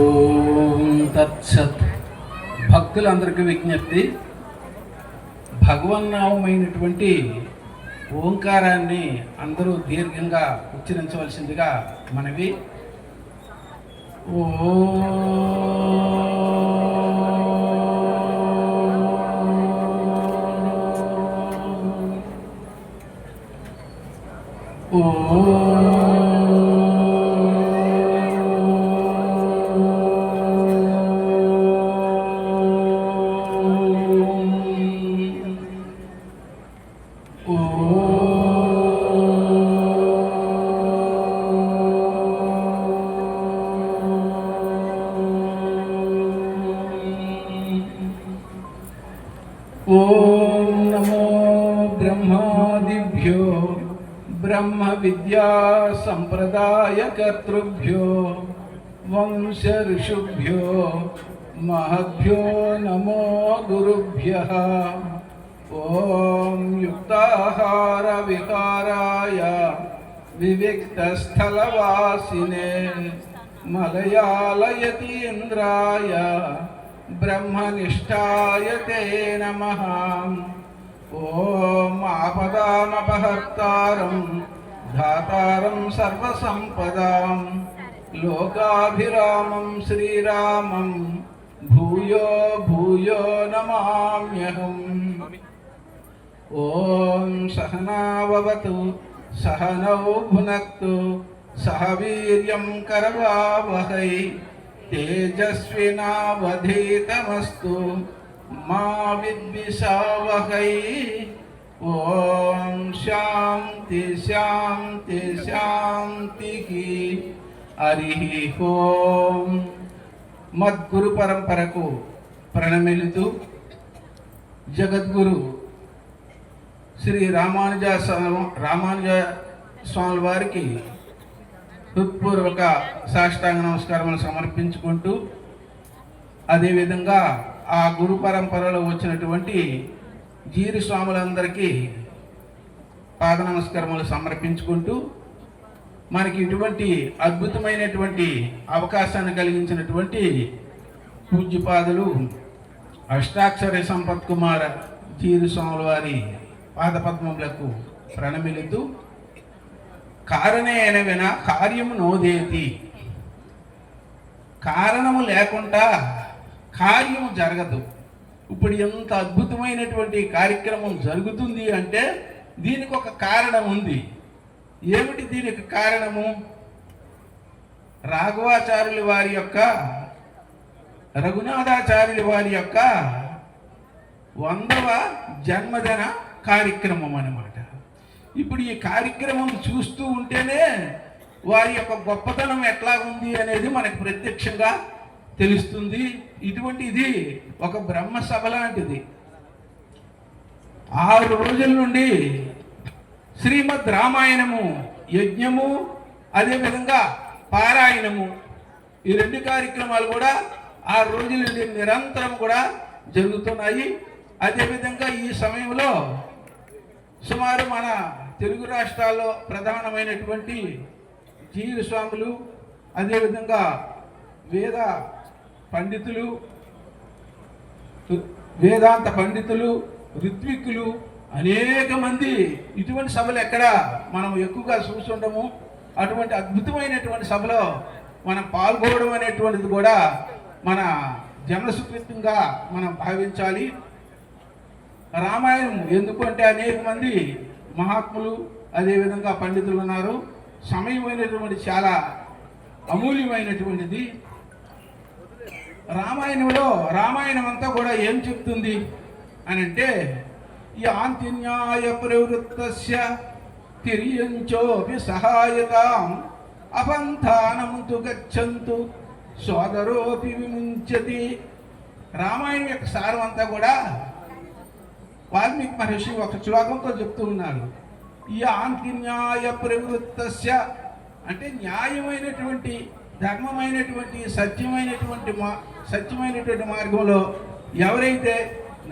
ఓం తత్సత్. భక్తులందరికీ విజ్ఞప్తి. భగవన్నామమైనటువంటి ఓంకారాన్ని అందరూ దీర్ఘంగా ఉచ్చరించవలసిందిగా మనవి. ఓ ఓ బ్రహ్మ విద్యా సంప్రదాయకర్తృభ్యో వంశ ఋషుభ్యో మహద్భ్యో నమో గురుభ్య ఓం యుక్తాహార విహారాయ వివిక్తస్థలవాసినే మలయాళయతీంద్రాయ బ్రహ్మనిష్టాయ నమ ఓం ఆపదామపహర్తారం దాతారం సర్వసంపదాం లోకాభిరామం శ్రీరామం భూయో భూయో నమామ్యహం. ఓం సహనావతు సహనౌ భునక్తు సహ వీర్యం కరవావహై తేజస్వినావధీతమస్తు. మా విద్విషావహై ఓం శాంతి శాంతి శాంతికి హరి ఓం మద్గురు పరంపరకు ప్రణమిలుతూ జగద్గురు శ్రీ రామానుజ రామానుజ స్వామి వారికి హృత్పూర్వక సాష్టాంగ నమస్కారములు సమర్పించుకుంటూ అదేవిధంగా ఆ గురు పరంపరలో వచ్చినటువంటి జీరి స్వాములందరికీ పాద నమస్కారములు సమర్పించుకుంటూ మనకి ఇటువంటి అద్భుతమైనటువంటి అవకాశాన్ని కలిగించినటువంటి పూజ్యపాదులు అష్టాక్షర సంపత్ కుమార్ జీరు స్వాముల వారి పాదపద్మములకు ప్రణమిలుతూ కారణేన విన కార్యము నోదేతి. కారణము లేకుండా కార్యం జరగదు. ఇప్పుడు ఎంత అద్భుతమైనటువంటి కార్యక్రమం జరుగుతుంది అంటే దీనికి ఒక కారణం ఉంది. ఏమిటి దీనికి కారణము? రాఘవాచార్యుల వారి యొక్క రఘునాథాచార్యుల వారి యొక్క వందవ జన్మదిన కార్యక్రమం అన్నమాట. ఇప్పుడు ఈ కార్యక్రమం చూస్తూ ఉంటేనే వారి యొక్క గొప్పతనం ఎట్లా ఉంది అనేది మనకు ప్రత్యక్షంగా తెలుస్తుంది. ఇటువంటి ఇది ఒక బ్రహ్మ సభ లాంటిది. ఆరు రోజుల నుండి శ్రీమద్ రామాయణము యజ్ఞము అదేవిధంగా పారాయణము ఈ రెండు కార్యక్రమాలు కూడా ఆరు రోజుల నుండి నిరంతరం కూడా జరుగుతున్నాయి. అదేవిధంగా ఈ సమయంలో సుమారు మన తెలుగు రాష్ట్రాల్లో ప్రధానమైనటువంటి జీవి స్వాములు అదేవిధంగా వేద పండితులు వేదాంత పండితులు ఋత్విక్కులు అనేక మంది. ఇటువంటి సభలు ఎక్కడ? మనం ఎక్కువగా చూస్తుండము అటువంటి అద్భుతమైనటువంటి సభలో మనం పాల్గొనడం అనేటువంటిది కూడా మన జనసుకృతంగా మనం భావించాలి. రామాయణం ఎందుకంటే అనేక మంది మహాత్ములు అదేవిధంగా పండితులు ఉన్నారు. సమయమైనటువంటి చాలా అమూల్యమైనటువంటిది. రామాయణంలో రామాయణం అంతా కూడా ఏం చెప్తుంది అని అంటే ఈ ఆంతిన్యాయ ప్రవృత్తస్య తిరియంచోపి సహాయతాం అపంథానం తు గచ్చంతు సోదరోపి విముంచతి. రామాయణం యొక్క సారం అంతా కూడా వాల్మీకి మహర్షి ఒక శ్లోకంతో చెప్తూ ఉన్నారు ఈ ఆంతి న్యాయ ప్రవృత్తస్య అంటే న్యాయమైనటువంటి ధర్మమైనటువంటి సత్యమైనటువంటి మా సత్యమైనటువంటి మార్గంలో ఎవరైతే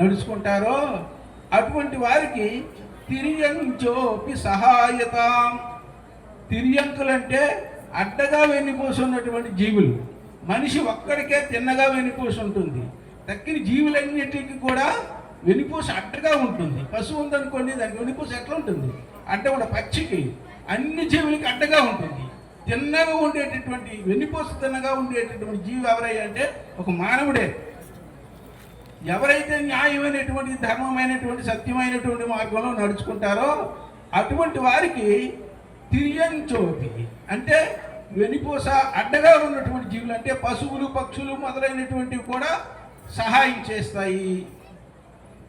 నడుచుకుంటారో అటువంటి వారికి తిరియంచోపి సహాయత. తిరియంకులంటే అడ్డగా వెన్నుపోసున్నటువంటి జీవులు. మనిషి ఒక్కడికే తిన్నగా వెనుపూసి ఉంటుంది తక్కిన జీవులన్నిటికీ కూడా వెనుపూస అడ్డగా ఉంటుంది. పశువు ఉందనుకోండి దానికి వెనుపూస ఎట్లా ఉంటుంది అడ్డ కూడా పక్షికి అన్ని జీవులకి అడ్డగా ఉంటుంది. తిన్నగా ఉండేటటువంటి వెన్నుపోసు తిన్నగా ఉండేటటువంటి జీవి ఎవరయ్యా అంటే ఒక మానవుడే. ఎవరైతే న్యాయమైనటువంటి ధర్మమైనటువంటి సత్యమైనటువంటి మార్గంలో నడుచుకుంటారో అటువంటి వారికి తిరియంచోపి అంటే వెనిపోస అడ్డగా ఉన్నటువంటి జీవులు అంటే పశువులు పక్షులు మొదలైనటువంటివి కూడా సహాయం చేస్తాయి.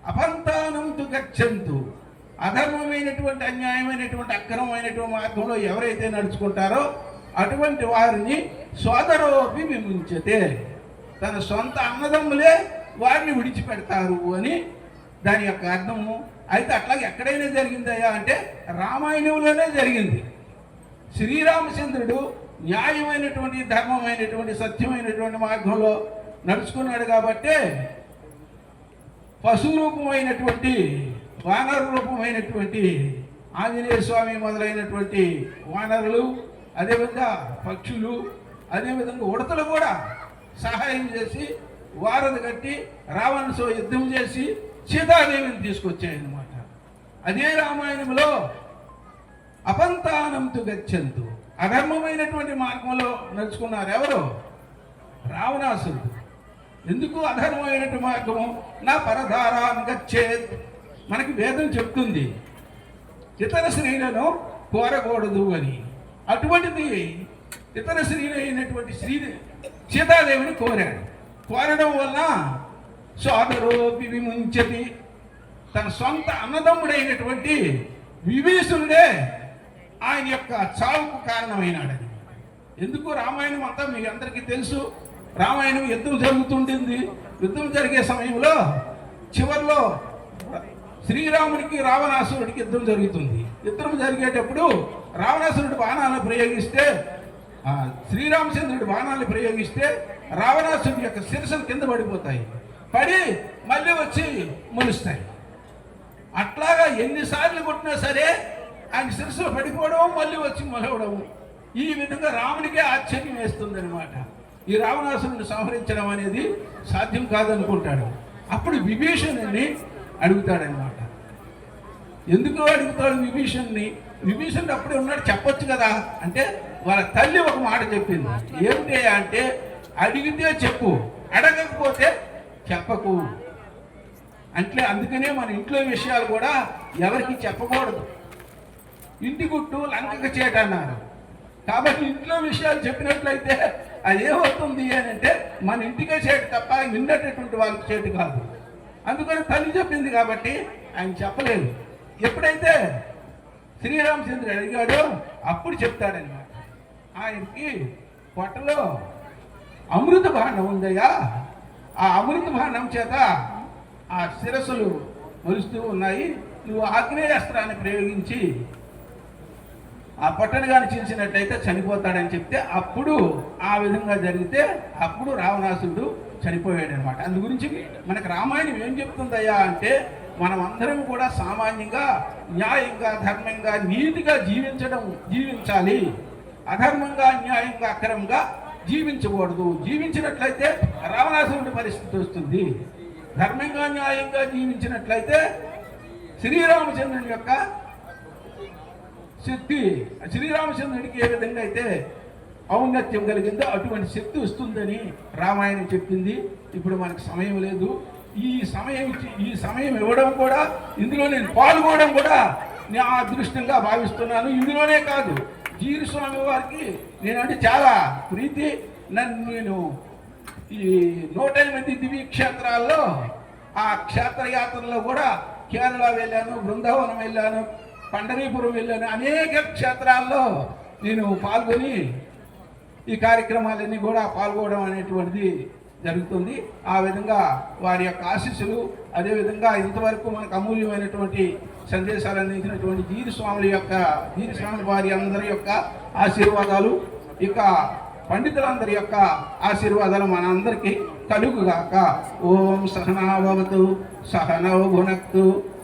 అపంతానంతు గచ్చంతు. అధర్మమైనటువంటి అన్యాయమైనటువంటి అక్రమమైనటువంటి మార్గంలో ఎవరైతే నడుచుకుంటారో అటువంటి వారిని సోదరోపి విముంచతే. తన సొంత అన్నదమ్ములే వారిని విడిచిపెడతారు అని దాని యొక్క అర్థము. అయితే అట్లాగే ఎక్కడైనా జరిగిందయ్యా అంటే రామాయణంలోనే జరిగింది. శ్రీరామచంద్రుడు న్యాయమైనటువంటి ధర్మమైనటువంటి సత్యమైనటువంటి మార్గంలో నడుచుకున్నాడు కాబట్టే పశు రూపమైనటువంటి వానర రూపమైనటువంటి ఆంజనేయ స్వామి మొదలైనటువంటి వానరులు అదేవిధంగా పక్షులు అదేవిధంగా ఉడతలు కూడా సహాయం చేసి వారధి కట్టి రావణుతో యుద్ధం చేసి సీతాదేవిని తీసుకొచ్చాయన్నమాట. అదే రామాయణంలో అపంతానంతు గచ్చంతు అధర్మమైనటువంటి మార్గంలో నడుచుకున్నారు ఎవరు? రావణాసురుడు. ఎందుకు అధర్మమైనటువంటి మార్గము? నా పరధారాన్ని గచ్చేత్. మనకి వేదం చెప్తుంది. ఇతర స్త్రీలను కోరకూడదు అని. అటువంటిది ఇతర స్త్రీలు అయినటువంటి శ్రీ సీతాదేవిని కోరాడు. కోరడం వల్ల సోదరోపి విముంచతి. తన సొంత అన్నదమ్ముడైనటువంటి విభీషణుడే ఆయన యొక్క చావుకు కారణమైనాడని. ఎందుకు? రామాయణం అంతా మీ అందరికీ తెలుసు. రామాయణం యుద్ధం జరుగుతుంటుంది. యుద్ధం జరిగే సమయంలో చివరిలో శ్రీరాముడికి రావణాసురుడికి యుద్ధం జరుగుతుంది. యుద్ధం జరిగేటప్పుడు రావణాసురుడు బాణాలను ప్రయోగిస్తే శ్రీరామచంద్రుడి శ్రీరామచంద్రుడు బాణాలను ప్రయోగిస్తే రావణాసురుడి యొక్క శిరసలు కింద పడిపోతాయి. పడి మళ్ళీ వచ్చి మొలుస్తాయి. అట్లాగా ఎన్నిసార్లు కొట్టినా సరే ఆయన శిరసు పడిపోవడం మళ్ళీ వచ్చి మొలవడం. ఈ విధంగా రామునికే ఆశ్చర్యం వేస్తుంది అనమాట ఈ రావణాసురుని సంహరించడం అనేది సాధ్యం కాదనుకుంటాడు. అప్పుడు విభీషణుని అడుగుతాడనమాట. ఎందుకు అడుగుతాడు విభీషణ్ణి. విభీషణుడు అప్పుడే ఉన్నాడు చెప్పొచ్చు కదా? అంటే వాళ్ళ తల్లి ఒక మాట చెప్పింది. ఏమిటి అంటే అడిగితే చెప్పు అడగకపోతే చెప్పకు. అంటే అందుకనే మన ఇంట్లో విషయాలు కూడా ఎవరికి చెప్పకూడదు. ఇంటి గుట్టు లంకక చేట అన్నారు. కాబట్టి ఇంట్లో విషయాలు చెప్పినట్లయితే అది ఏమవుతుంది అని అంటే మన ఇంటికే చేటు తప్ప విన్నటువంటి వాళ్ళకి చేటు కాదు. అందుకని తల్లి చెప్పింది కాబట్టి ఆయన చెప్పలేదు. ఎప్పుడైతే శ్రీరామచంద్రుడు అడిగాడో అప్పుడు చెప్తాడనమాట ఆయనకి పొట్టలో అమృత బాణం ఉందయ్యా. ఆ అమృత బాణం చేత ఆ శిరస్సులు మరుస్తూ ఉన్నాయి. నువ్వు ఆగ్నేయాస్త్రాన్ని ప్రయోగించి ఆ పొట్టను కానీ చనిపోతాడని చెప్తే అప్పుడు ఆ విధంగా జరిగితే అప్పుడు రావణాసుడు చనిపోయాడు అనమాట అందు గురించి మనకు రామాయణం ఏం చెప్తుందయ్యా అంటే మనం అందరం కూడా సామాన్యంగా న్యాయంగా ధర్మంగా నీతిగా జీవించడం జీవించాలి. అధర్మంగా న్యాయంగా అక్రమంగా జీవించకూడదు. జీవించినట్లయితే రావణాసురుడి పరిస్థితి వస్తుంది. ధర్మంగా న్యాయంగా జీవించినట్లయితే శ్రీరామచంద్రుని యొక్క శక్తి శ్రీరామచంద్రుడికి ఏ విధంగా అయితే ఔన్నత్యం కలిగిందో అటువంటి శక్తి వస్తుందని రామాయణం చెప్పింది. ఇప్పుడు మనకు సమయం లేదు. ఈ సమయం ఈ సమయం ఇవ్వడం కూడా ఇందులో నేను పాల్గొనడం కూడా నేను అదృష్టంగా భావిస్తున్నాను. ఇందులోనే కాదు జీరు స్వామి వారికి నేనంటే చాలా ప్రీతి. నన్ను నేను ఈ నూట ఎనిమిది దివ్య క్షేత్రాల్లో ఆ క్షేత్రయాత్రలో కూడా కేరళ వెళ్ళాను బృందావనం వెళ్ళాను. పండరీపురం వెళ్ళాను అనేక క్షేత్రాల్లో నేను పాల్గొని ఈ కార్యక్రమాలన్నీ కూడా పాల్గొనడం అనేటువంటిది జరుగుతుంది. ఆ విధంగా వారి యొక్క ఆశీస్సులు అదేవిధంగా ఇంతవరకు మనకు అమూల్యమైనటువంటి సందేశాలు అందించినటువంటి జీరి స్వాముల యొక్క జీరి స్వామి వారి అందరి యొక్క ఆశీర్వాదాలు ఇక పండితులందరి యొక్క ఆశీర్వాదాలు మనందరికీ కలుగుగాక. ఓం సహనాభవతు సహనౌ గుణక్తు